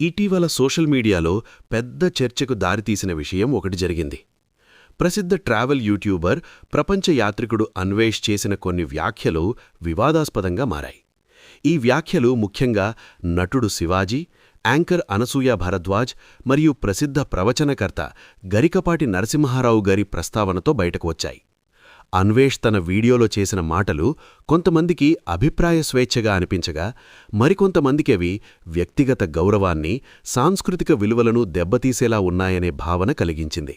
ఇటీవల సోషల్ మీడియాలో పెద్ద చర్చకు దారితీసిన విషయం ఒకటి జరిగింది. ప్రసిద్ధ ట్రావెల్ యూట్యూబర్ ప్రపంచ యాత్రికుడు అన్వేష్ చేసిన కొన్ని వ్యాఖ్యలు వివాదాస్పదంగా మారాయి. ఈ వ్యాఖ్యలు ముఖ్యంగా నటుడు శివాజీ యాంకర్ అనసూయ భరద్వాజ్ మరియు ప్రసిద్ధ ప్రవచనకర్త గరికపాటి నరసింహారావు గారి ప్రస్తావనతో బయటకు వచ్చాయి. అన్వేష్ తన వీడియోలో చేసిన మాటలు కొంతమందికి అభిప్రాయ స్వేచ్ఛగా అనిపించగా మరికొంతమందికి అవి వ్యక్తిగత గౌరవాన్ని సాంస్కృతిక విలువలను దెబ్బతీసేలా ఉన్నాయనే భావన కలిగించింది.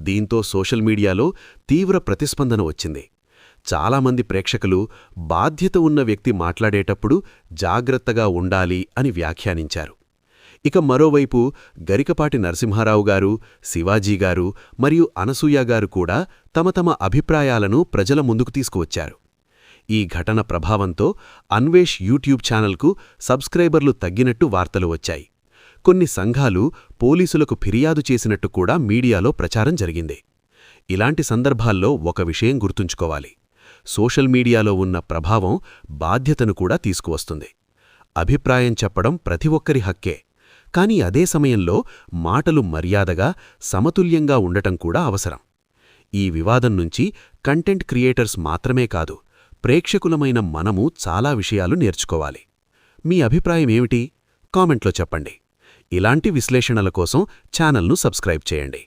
దీంతో సోషల్ మీడియాలో తీవ్ర ప్రతిస్పందన వచ్చింది. చాలామంది ప్రేక్షకులు బాధ్యత ఉన్న వ్యక్తి మాట్లాడేటప్పుడు జాగ్రత్తగా ఉండాలి అని వ్యాఖ్యానించారు. ఇక మరోవైపు గరికపాటి నరసింహారావు గారు శివాజీ గారు మరియు అనసూయ గారు కూడా తమ తమ అభిప్రాయాలను ప్రజల ముందుకు తీసుకువచ్చారు. ఈ ఘటన ప్రభావంతో అన్వేష్ యూట్యూబ్ ఛానల్కు సబ్స్క్రైబర్లు తగ్గినట్టు వార్తలు వచ్చాయి. కొన్ని సంఘాలు పోలీసులకు ఫిర్యాదు చేసినట్టు కూడా మీడియాలో ప్రచారం జరిగింది. ఇలాంటి సందర్భాల్లో ఒక విషయం గుర్తుంచుకోవాలి. సోషల్ మీడియాలో ఉన్న ప్రభావం బాధ్యతను కూడా తీసుకువస్తుంది. అభిప్రాయం చెప్పడం ప్రతి ఒక్కరి హక్కే. కాని అదే సమయంలో మాటలు మర్యాదగా సమతుల్యంగా ఉండటం కూడా అవసరం. ఈ వివాదం నుంచి కంటెంట్ క్రియేటర్స్ మాత్రమే కాదు ప్రేక్షకులమైన మనము చాలా విషయాలు నేర్చుకోవాలి. మీ అభిప్రాయం ఏమిటి? కామెంట్లో చెప్పండి. ఇలాంటి విశ్లేషణల కోసం ఛానల్ను సబ్స్క్రైబ్ చేయండి.